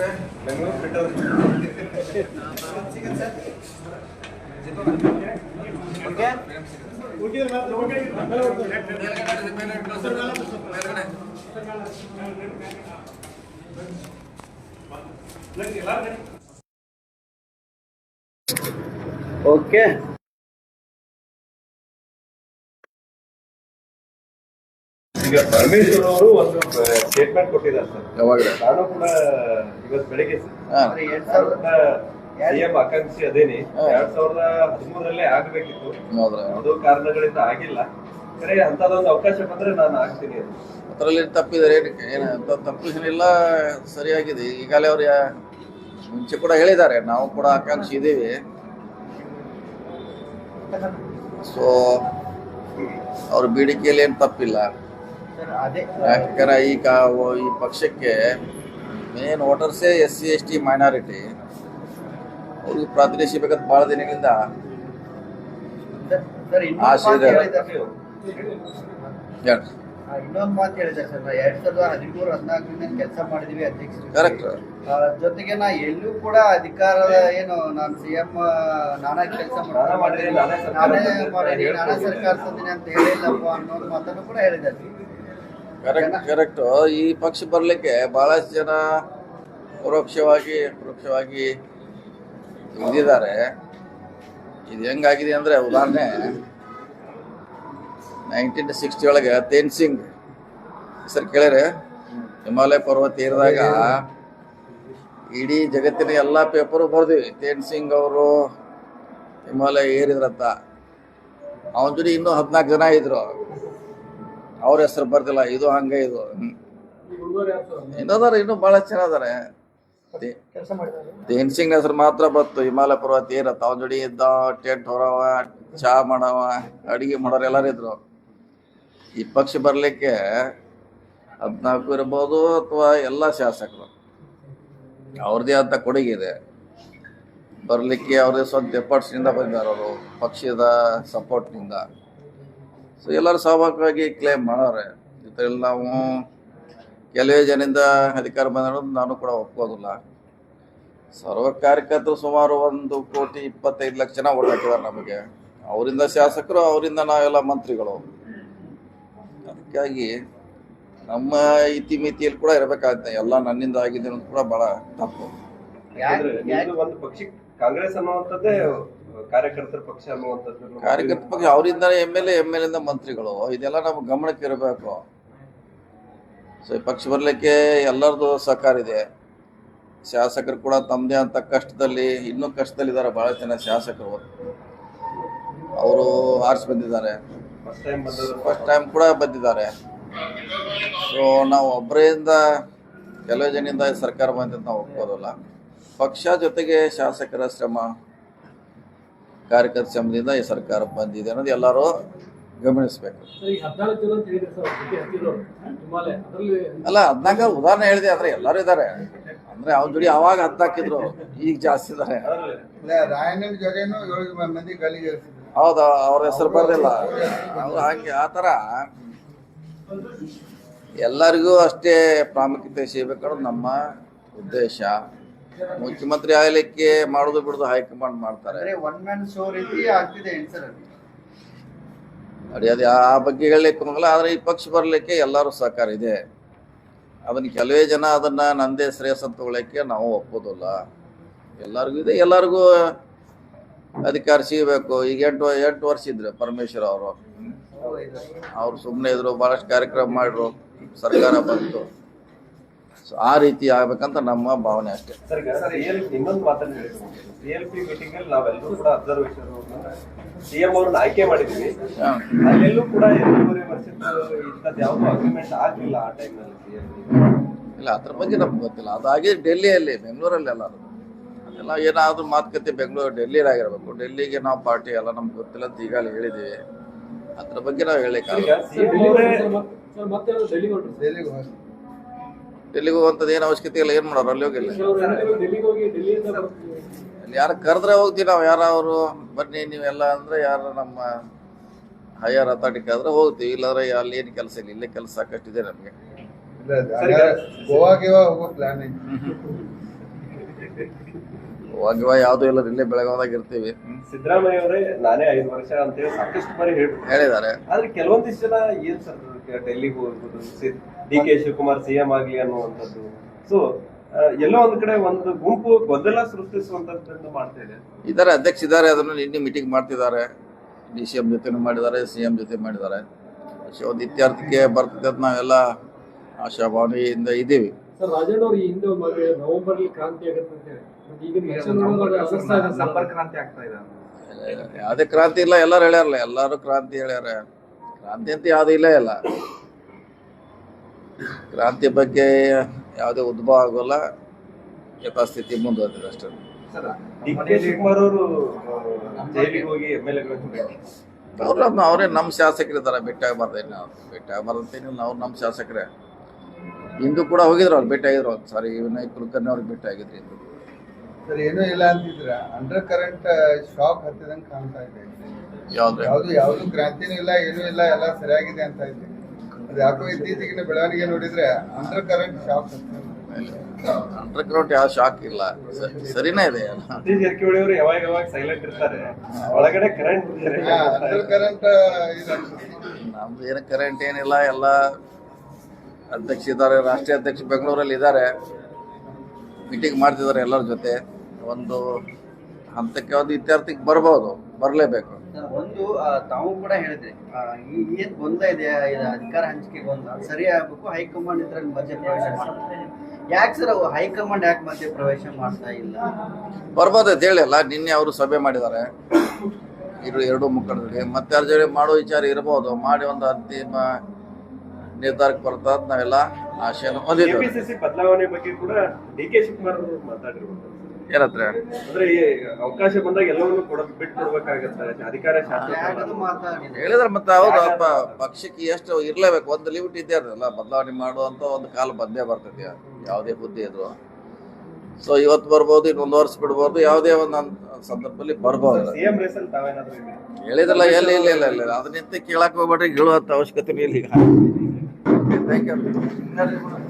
Bengaluru ಬಿಟ್ಟವ್ರು okay ಈಗ ಪರಮೇಶ್ವರ್ ಅವರು ಒಂದು ಸ್ಟೇಟ್ಮೆಂಟ್ ಕೊಟ್ಟಿದ್ದಾರೆ ಸರ್. ಯಾವಾಗ? ನಾನು ಕೂಡ ಇವತ್ತು ಬೆಳಿಗ್ಗೆ. ಸಿಎಂ ಆಕಾಂಕ್ಷಿ ಅದೇನಿ. ಎರಡ್ ಸಾವಿರದ ಹದಿಮೂರಲ್ಲೇ ಆಗ್ಬೇಕಿತ್ತು. ಯಾವುದೋ ಅದು ಕಾರಣಗಳಿಂದ ಆಗಿಲ್ಲ. ಸರಿ ಅಂತದೊಂದು ಅವಕಾಶ ಬಂದ್ರೆ ನಾನು ಆಗ್ತೀನಿ ಅದು ಅದರಲ್ಲಿ ತಪ್ಪಿದ್ದಾರೆ ಏನಕ್ಕೆ ಏನು ಅಂತ ತಪ್ಪಿಸಲಿಲ್ಲ ಸರಿಯಾಗಿದೆ. ಈಗಾಗಲೇ ಅವ್ರು ಯಾ- ಮುಂಚೆ ಕೂಡ ಹೇಳಿದ್ದಾರೆ ನಾವು ಕೂಡ ಆಕಾಂಕ್ಷಿ ಇದ್ದೀವಿ. ಸೊ ಅವ್ರ ಬೇಡಿಕೆಯಲ್ಲಿ ಏನು ತಪ್ಪಿಲ್ಲ. ಯಾಕಂದ್ರೆ ಈಗ ಈ ಪಕ್ಷಕ್ಕೆ main ವೋಟರ್ಸೇ S C S T minority ಅವ್ರಿಗೆ ಪ್ರಾತಿನಿಧ್ಯ ಬೇಕಂತ ಭಾಳ ದಿನಗಳಿಂದ ಸರ್ ಆಸೆ ಇನ್ನೊಂದು. ಮಾತು ಹೇಳಿದ್ದಾರೆ ಆ, ಇನ್ನೊಂದು ಮಾತು ಹೇಳಿದ್ದಾರೆ ಸರ್ ನಾ ಎರಡ್ ಸಾವಿರದ ಹದಿಮೂರು ಹದಿನಾಲ್ಕರಿಂದ ಕೆಲಸ ಮಾಡಿದೀವಿ ಅಧ್ಯಕ್ಷರು. ಜೊತೆಗೆ ನಾ ಎಲ್ಲೂ ಕೂಡ ಅಧಿಕಾರದ ಏನು ನಾನು ಸಿಎಂ ನಾನಾ ಕೆಲಸ ಮಾಡಿದ್ದೀನಿ, ನಾನೇ ಸರ್ಕಾರ ನಾನೇ ಮಾಡಿದ್ದೀನಿ. ಸರ್ಕಾರ ತಂದಿನಿ ಅಂತ ಹೇಳಿಲ್ಲಪ್ಪ ಅನ್ನೋ ಮಾತನ್ನು ಕೂಡ ಹೇಳಿದ್ದಾರೆ. ಕರೆಕ್ಟ್ ಕರೆಕ್ಟು ಈ ಪಕ್ಷ ಬರ್ಲಿಕ್ಕೆ ಬಹಳಷ್ಟು ಜನ ಪರೋಕ್ಷವಾಗಿ ಪರೋಕ್ಷವಾಗಿ ಬಂದಿದ್ದಾರೆ. ಇದು ಹೆಂಗಾಗಿದೆ ಅಂದರೆ ಉದಾಹರಣೆ ನೈನ್ಟೀನ್ ಸಿಕ್ಸ್ಟಿ ಒಳಗೆ ತೇನ್ ಸಿಂಗ್ ಸರ್ ಕೇಳಿರಿ. ಹಿಮಾಲಯ ಪರ್ವತ ಏರಿದಾಗ ಇಡೀ ಜಗತ್ತಿನ ಎಲ್ಲ ಪೇಪರು ಬರ್ದಿವಿ. ತೇನ್ ಸಿಂಗ್ ಅವರು ಹಿಮಾಲಯ ಏರಿದ್ರಂತ. ಅವನ ಜೊತೆ ಇನ್ನೂ ಹದಿನಾಲ್ಕು ಜನ ಇದ್ರು. ಅವ್ರ ಹೆಸರು ಬರ್ದಿಲ್ಲ, ಇದು ಹಂಗೆ ಇದು. ಇನ್ನದಾರ ಇನ್ನೂ ಭಾಳ ಚೆನ್ನಾದಾರೆ ದೇನ್ ಸಿಂಗ್ ಹೆಸರು ಮಾತ್ರ ಬತ್ತು, ಹಿಮಾಲಯ ಪರ್ವತ ಏನ ಅವನ ಜೋಡಿ ಇದ್ದ, ಟೆಂಟ್ ಹೊರವ ಚಹಾ ಮಾಡವ, ಅಡಿಗೆ ಮಾಡೋರು ಎಲ್ಲರೂ ಇದ್ರು. ಈ ಪಕ್ಷ ಬರಲಿಕ್ಕೆ ಹದಿನಾಲ್ಕು ಇರ್ಬೋದು ಅಥವಾ ಎಲ್ಲ ಶಾಸಕರು. ಅವ್ರದ್ದೇ ಆದ ಕೊಡುಗೆ ಇದೆ. ಬರಲಿಕ್ಕೆ ಅವ್ರದೇ ಸ್ವಂತ ಎಫರ್ಟ್ಸ್ನಿಂದ ಬಂದಿದ್ದಾರೆ ಅವರು ಪಕ್ಷದ ಸಪೋರ್ಟ್ನಿಂದ ಸೊ ಎಲ್ಲರೂ ಸ್ವಾಭಾವಿಕವಾಗಿ ಕ್ಲೇಮ್ ಮಾಡೋರೆ. ಇದರಲ್ಲಿ ನಾವು ಕೆಲವೇ ಜನದಿಂದ ಅಧಿಕಾರ ಬಂದಿರೋದು ನಾನು ಕೂಡ ಒಪ್ಕೋದಿಲ್ಲ. ಸರ್ವ ಕಾರ್ಯಕರ್ತರು ಸುಮಾರು ಒಂದು ಕೋಟಿ ಇಪ್ಪತ್ತೈದು ಲಕ್ಷ ಜನ ಓಟ್ ಹಾಕಿದ್ದಾರೆ ನಮಗೆ. ಅವರಿಂದ ಶಾಸಕರು ಅವರಿಂದ ನಾವೆಲ್ಲ ಮಂತ್ರಿಗಳು. ಅದಕ್ಕಾಗಿ ನಮ್ಮ ಇತಿಮಿತಿಯಲ್ಲಿ ಕೂಡ ಇರಬೇಕಾಗುತ್ತೆ. ಎಲ್ಲ ನನ್ನಿಂದ ಆಗಿದೆ ಅನ್ನೋದು ಕೂಡ ಬಹಳ ತಪ್ಪು. ಯಾಕಂದ್ರೆ ನಿಮ್ದು ಒಂದು ಪಕ್ಷ ಕಾಂಗ್ರೆಸ್ ಅನ್ನುವಂಥದ್ದೇ ಕಾರ್ಯಕರ್ತರ ಪಕ್ಷ ಅನ್ನುವಂಥದ್ದು ಕಾರ್ಯಕರ್ತ ಪಕ್ಷ ಅವರಿಂದ M L A M L ಎಂದ ಮಂತ್ರಿಗಳು. ಇದೆಲ್ಲ ನಮ್ಮ ಗಮನಕ್ಕೆ ಇರಬೇಕು. ಸೊ ಈ ಪಕ್ಷ ಬರಲಿಕ್ಕೆ ಎಲ್ಲರದು ಸಹಕಾರ ಇದೆ. ಶಾಸಕರು ಕೂಡ ತಮ್ಮದೇ ಅಂತ ಕಷ್ಟದಲ್ಲಿ ಇನ್ನೂ ಕಷ್ಟದಲ್ಲಿದ್ದಾರೆ ಭಾಳ ಜನ ಶಾಸಕರು. ಅವರು ಆರಿಸಿ ಬಂದಿದ್ದಾರೆ. ಫಸ್ಟ್ ಟೈಮ್ ಕೂಡ ಬಂದಿದ್ದಾರೆ. ಸೊ ನಾವು ಒಬ್ಬರಿಂದ ಕೆಲವು ಜನಿಂದ ಸರ್ಕಾರ ಬಂದಿದ್ದು ನಾವು ಒಪ್ಪೋದಲ್ಲ ಪಕ್ಷ ಜೊತೆಗೆ ಶಾಸಕರ ಶ್ರಮ ಕಾರ್ಯಕರ್ತ ಶ್ರಮದಿಂದ ಈ ಸರ್ಕಾರ ಬಂದಿದೆ ಅನ್ನೋದು ಎಲ್ಲರೂ ಗಮನಿಸಬೇಕು. ಅಲ್ಲ ಹದ್ನಾಲ್ಕು ಉದಾಹರಣೆ ಹೇಳಿದೆ ಆದ್ರೆ ಎಲ್ಲರೂ ಇದ್ದಾರೆ. ಅಂದ್ರೆ ಅವ್ನ ಜೋಡಿ ಅವಾಗ ಹದ್ನಾಕಿದ್ರು ಈಗ ಜಾಸ್ತಿ ಇದ್ದಾರೆ. ರಾಯಣ್ಣನ ಜೊತೆನೂ ಏಳು ಮಂದಿ ಗಲ್ಲಿಗೆ ಹೌದಾ ಅವ್ರ ಹೆಸರು ಬರ್ದಿಲ್ಲ. ಅವ್ರು ಹಂಗೆ ಆ ಥರ. ಎಲ್ಲರಿಗೂ ಅಷ್ಟೇ ಪ್ರಾಮುಖ್ಯತೆ ಸಿಗಬೇಕಾದ್ರೆ ನಮ್ಮ ಉದ್ದೇಶ. ಮುಖ್ಯಮಂತ್ರಿ ಆಗಲಿಕ್ಕೆ ಮಾಡುದು ಬಿಡುದು ಹೈಕಮಾಂಡ್ ಮಾಡ್ತಾರೆ. ಅದೇ ಆ ಬಗ್ಗೆ ಹೇಳಲಿಕ್ಕೆ ಹೋಗಲ್ಲ ಆದರೆ ಈ ಪಕ್ಷ ಬರಲಿಕ್ಕೆ ಎಲ್ಲರೂ ಸಹಕಾರ ಇದೆ. ಅದನ್ನ ಕೆಲವೇ ಜನ ಅದನ್ನ ನಂದೇ ಶ್ರೇಯಸ್ ಅಂತ ತಗೊಳ್ಳೋಕ್ಕೆ ನಾವು ಒಪ್ಪೋದಲ್ಲ. ಎಲ್ಲರಿಗೂ ಇದೆ ಎಲ್ಲರಿಗೂ ಅಧಿಕಾರ ಸಿಗಬೇಕು. ಈಗ ಎಂಟು ಎಂಟು ವರ್ಷ ಇದ್ರು ಪರಮೇಶ್ವರ್ ಅವರು. ಅವ್ರು ಸುಮ್ಮನೆ ಇದ್ರು ಭಾಳಷ್ಟು ಕಾರ್ಯಕ್ರಮ ಮಾಡಿದ್ರು ಸರ್ಕಾರ ಬಂತು. ಸೊ ಆ ರೀತಿ ಆಗ್ಬೇಕಂತ ನಮ್ಮ ಭಾವನೆ ಅಷ್ಟೇ. ಸರ್ ಈಗ ರಿಯಲ್ ಇನ್ನೊಂದು ಮಾತನ್ನ ಹೇಳ್ತೀನಿ ರಿಯಲ್ ಪಿ ಮೀಟಿಂಗ್ ಅಲ್ಲಿ ನಾವೆಲ್ಲರೂ ಕೂಡ ಅಬ್ಸರ್ವೇಷನ್ ಸಿಎಂ ಅವ್ರನ್ನ ಆಯ್ಕೆ ಮಾಡಿದ್ವಿ. ಅಲ್ಲೆಲ್ಲೂ ಕೂಡ ಎರಡೂವರೆ ವರ್ಷದ ಇಂಥದ್ದು ಯಾವ್ದು ಅಗ್ರಿಮೆಂಟ್ ಆಗ್ಲಿಲ್ಲ ಆ ಟೈಮ್ನಲ್ಲಿ ಇಲ್ಲ ಅದ್ರ ಬಗ್ಗೆ ನಮ್ಗೆ ಗೊತ್ತಿಲ್ಲ. ಅದಾಗಿ ಡೆಲ್ಲಿಯಲ್ಲಿ ಬೆಂಗಳೂರಲ್ಲಿ ಎಲ್ಲ ಅದೆಲ್ಲ ಏನಾದರೂ ಮಾತುಕತೆ ಬೆಂಗಳೂರು ಡೆಲ್ಲಿಲಿ ಆಗಿರ್ಬೇಕು. ಡೆಲ್ಲಿಗೆ ನಾವು ಪಾರ್ಟಿ ಎಲ್ಲ ನಮ್ಗೆ ಗೊತ್ತಿಲ್ಲ ಅಂತ ಈಗಾಗಲೇ ಹೇಳಿದ್ದೀವಿ. ಅದ್ರ ಬಗ್ಗೆ ನಾವು ಈಗ ಡೆಲ್ಲಿಗೆ ಹೋಗುವಂಥದ್ದು ಏನು ಅವಶ್ಯಕತೆ ಇಲ್ಲ ಏನು ಮಾಡೋರು ಅಲ್ಲಿ ಹೋಗಿಲ್ಲ. ಯಾರು ಕರೆದ್ರೆ ಹೋಗ್ತೀವಿ ನಾವು ಯಾರು ಅವರು ಬನ್ನಿ ನೀವೆಲ್ಲ ಅಂದರೆ ಯಾರು ನಮ್ಮ ಹೈಯರ್ ಅಥಾರಿಟಿ ಆದ್ರೆ ಹೋಗ್ತೀವಿ. ಇಲ್ಲಾಂದ್ರೆ ಅಲ್ಲಿ ಏನು ಕೆಲಸ ಇಲ್ಲ ಇಲ್ಲೇ ಕೆಲಸ ಸಾಕಷ್ಟಿದೆ ನಮಗೆ. ಸರ್ ಗೋವಾ ಯಾವುದೂ ಇಲ್ಲ ಇಲ್ಲೇ ಬೆಳಗಾವದಾಗ ಇರ್ತೀವಿ. ಸಿದ್ದರಾಮಯ್ಯ ಅವರೇ ನಾನೇ ಐದು ವರ್ಷ ಅಂತೇಳಿ ಸಾಕಷ್ಟು ಬಾರಿ ಹೇಳಿದ್ದಾರೆ. ಆದ್ರೆ ಕೆಲವೊಂದಿಷ್ಟು ಜನ ಏನ್ ಸರ್ ಡೆಲ್ಲಿಗೆ ಹೋಗ್ಬೋದು ಡಿ ಕೆ ಶಿವಕುಮಾರ್ ಸಿಎಂ ಆಗ್ಲಿ ಅನ್ನುವಂಥದ್ದು. ಸೊ ಎಲ್ಲೋ ಒಂದ್ ಕಡೆ ಒಂದು ಗುಂಪು ಗೊಂದಲ ಸೃಷ್ಟಿಸುವಂತದ್ದನ್ನು ಮಾಡ್ತಾ ಇದೆ. ಇದ್ದಾರೆ ಅಧ್ಯಕ್ಷ ಇದ್ದಾರೆ ಅದನ್ನು ನಿನ್ನೆ ಮೀಟಿಂಗ್ ಮಾಡ್ತಿದ್ದಾರೆ. ಡಿ ಸಿ ಎಂ ಜೊತೆನೂ ಮಾಡಿದ್ದಾರೆ ಸಿ ಎಂ ಜೊತೆ ಮಾಡಿದ್ದಾರೆ. ಸೊ ಒಂದು ಇತ್ಯರ್ಥಕ್ಕೆ ಬರ್ತದೆ ಅಂತ ನಾವೆಲ್ಲ ಆಶಾಭಾವನೆಯಿಂದ ಇದ್ದೀವಿ. ಸರ್ ರಾಜಣ್ಣ ಅವ್ರು ಈ ಹಿಂದೆ ಒಂದು ನವೆಂಬರ್ ಕ್ರಾಂತಿ ಆಗುತ್ತೆ ಅಂತ ಹೇಳಿ. ಈಗ election ಒಳಗೆ ಇದೆ ಸಂಪರ್ಕ ಕ್ರಾಂತಿ ಆಗ್ತಾ ಇದೆ ಯಾವುದೇ ಕ್ರಾಂತಿ ಇಲ್ಲ ಎಲ್ಲರೂ ಹೇಳ್ಯಾರಲ್ಲ ಎಲ್ಲರೂ ಕ್ರಾಂತಿ ಹೇಳ್ಯಾರ. ಕ್ರಾಂತಿ ಅಂತ ಯಾವುದೂ ಇಲ್ಲೇ ಇಲ್ಲ. ಕ್ರಾಂತಿ ಬಗ್ಗೆ ಯಾವುದೇ ಉದ್ಭವ ಆಗೋಲ್ಲ. ಯಥಾಸ್ಥಿತಿ ಮುಂದುವರೆದಿದೆ ಅಷ್ಟೇ. ಅವ್ರು ಶಿವಕುಮಾರ್ ಅವರು ಜೈಲಿಗೆ ಹೋಗಿ ಎಂ ಎಲ್ ಎಗಳನ್ನು ಭೇಟಿ ಅವ್ರು ನಮ್ಮ ಶಾಸಕರಿದ್ದಾರೆ ಭೇಟಿ ಆಗಬಾರ್ದಂತೇನಿಲ್ಲ ಅವ್ರು ನಮ್ಮ ಶಾಸಕರೇ. ಇಂದು ಕೂಡ ಹೋಗಿದ್ರು ಅವ್ರು ಭೇಟಿ ಆಗಿದ್ರು ಒಂದು ಸಾರಿ ವಿನಯ್ ಕುಲಕರ್ಣಿ ಅವ್ರಿಗೆ ಭೇಟಿ ಆಗಿದ್ರು ಇಂದು ಸರ್ ಏನೂ ಇಲ್ಲ ಅಂತಿದ್ರ ಅಂಡರ್ ಕರೆಂಟ್ ಶಾಕ್ ಹತ್ತಿದಂಗೆ ಕಾಣ್ತಾ ಇದೆ. ಯಾವ್ದು? ಯಾವುದು ಯಾವುದು ಕ್ರಾಂತಿನೂ ಇಲ್ಲ ಏನೂ ಇಲ್ಲ ಎಲ್ಲ ಸರಿಯಾಗಿದೆ ಅಂತ ಇದೆ ಅದು ಯಾಕೋ ಇತ್ತೀಚೆಗಿನ ಬೆಳವಣಿಗೆ ನೋಡಿದ್ರೆ under current shock underground ಯಾವ ಶಾಕ್ ಇಲ್ಲ. ಸರಿನೇ ಇದೆ ಜಾರಕಿಹೊಳಿ ಅವರು ಯಾವಾಗ ಯಾವಾಗ ಸೈಲೆಂಟ್ ಇರ್ತಾರೆ. ಒಳಗಡೆ ಕರೆಂಟ್ ಅಂಡರ್ ಕರೆಂಟ್ ನಮ್ದು ಏನು ಕರೆಂಟ್ ಏನಿಲ್ಲ ಎಲ್ಲ ಅಧ್ಯಕ್ಷ ಇದ್ದಾರೆ ರಾಷ್ಟ್ರೀಯ ಅಧ್ಯಕ್ಷ ಬೆಂಗಳೂರಲ್ಲಿ ಇದ್ದಾರೆ. ಮೀಟಿಂಗ್ ಮಾಡ್ತಿದ್ದಾರೆ ಎಲ್ಲರ ಜೊತೆ. ಒಂದು ಹಂತಕ್ಕೆ ಒಂದು ಇತ್ಯರ್ಥಕ್ಕೆ ಬರ್ಬೋದು ಬರಲೇಬೇಕು. ಒಂದು ತಾವು ಕೂಡ ಹೇಳಿದ್ರಿ. ಏನ್ ಗೊಂದಲ ಇದೆ ಅಧಿಕಾರ ಹಂಚಿಕೆ ಗೊಂದಲ? ಸರಿ ಆಗ್ಬೇಕು ಹೈಕಮಾಂಡ್ ಇದ್ರಲ್ಲಿ ಮಧ್ಯ ಪ್ರವೇಶ ಯಾಕೆ ಸರ್ ಅವು ಹೈಕಮಾಂಡ್ ಯಾಕೆ ಮಧ್ಯ ಪ್ರವೇಶ ಮಾಡ್ತಾ ಇಲ್ಲ? ಬರ್ಬೋದು ಅಂತ ಹೇಳಿಲ್ಲ ನಿನ್ನೆ ಅವರು ಸಭೆ ಮಾಡಿದ್ದಾರೆ. ಇರು ಎರಡು ಮುಖಂಡರಿಗೆ. ಮತ್ತೆ ಅದ್ರ ಜೊತೆ ಮಾಡೋ ವಿಚಾರ ಇರಬಹುದು ಮಾಡಿ ಒಂದು ಅಂತಿಮ ನಿರ್ಧಾರಕ್ಕೆ ಬರ್ತದ ಅಂತ ನಾವೆಲ್ಲ ಆಶೆಯನ್ನು ಹೊಂದಿದ್ದೇವೆ. ಬದಲಾವಣೆ ಬಗ್ಗೆ ಕೂಡ ಡಿ ಕೆ ಶಿವಕುಮಾರ್ ಅವರು ಮಾತಾಡಿರ್ಬೋದು ಏನತ್ರ ಅಂದ್ರೆ ಈ ಅವಕಾಶ ಬಂದಾಗ ಎಲ್ಲವನ್ನೂ ಕೊಡ ಬಿಟ್ಟು ಕೊಡ್ಬೇಕಾಗತ್ತೆ ಅಧಿಕಾರ ಹೇಳಿದ್ರೆ ಮತ್ತೆ ಹೌದು ಅಪ್ಪ ಪಕ್ಷಕ್ಕೆ ಎಷ್ಟು ಇರ್ಲೇಬೇಕು. ಒಂದು ಲಿಮಿಟ್ ಇದ್ದೇ ಇರ್ತದಲ್ಲ ಬದಲಾವಣೆ ಮಾಡುವಂತ ಒಂದು ಕಾಲ ಬಂದೇ ಬರ್ತೈತಿ. ಯಾವುದೇ ಬುದ್ಧಿ ಇದ್ರು. ಸೊ ಇವತ್ತು ಬರ್ಬೋದು ಇನ್ನೊಂದು ವರ್ಷ ಬಿಡ್ಬೋದು ಯಾವುದೇ ಒಂದು ಸಂದರ್ಭದಲ್ಲಿ ಬರ್ಬೋದು? ಹೇಳಿದ್ರಲ್ಲ ಎಲ್ಲಿ ಇಲ್ಲ ಇಲ್ಲ ಇಲ್ಲ ಅದನ್ನಿಂತ ಕೇಳಕ್ ಹೋಗ್ಬೇಡ್ರಿ ಹೇಳುವಂತ ಅವಶ್ಯಕತೆ ಇಲ್ಲ ಈಗ. Thank you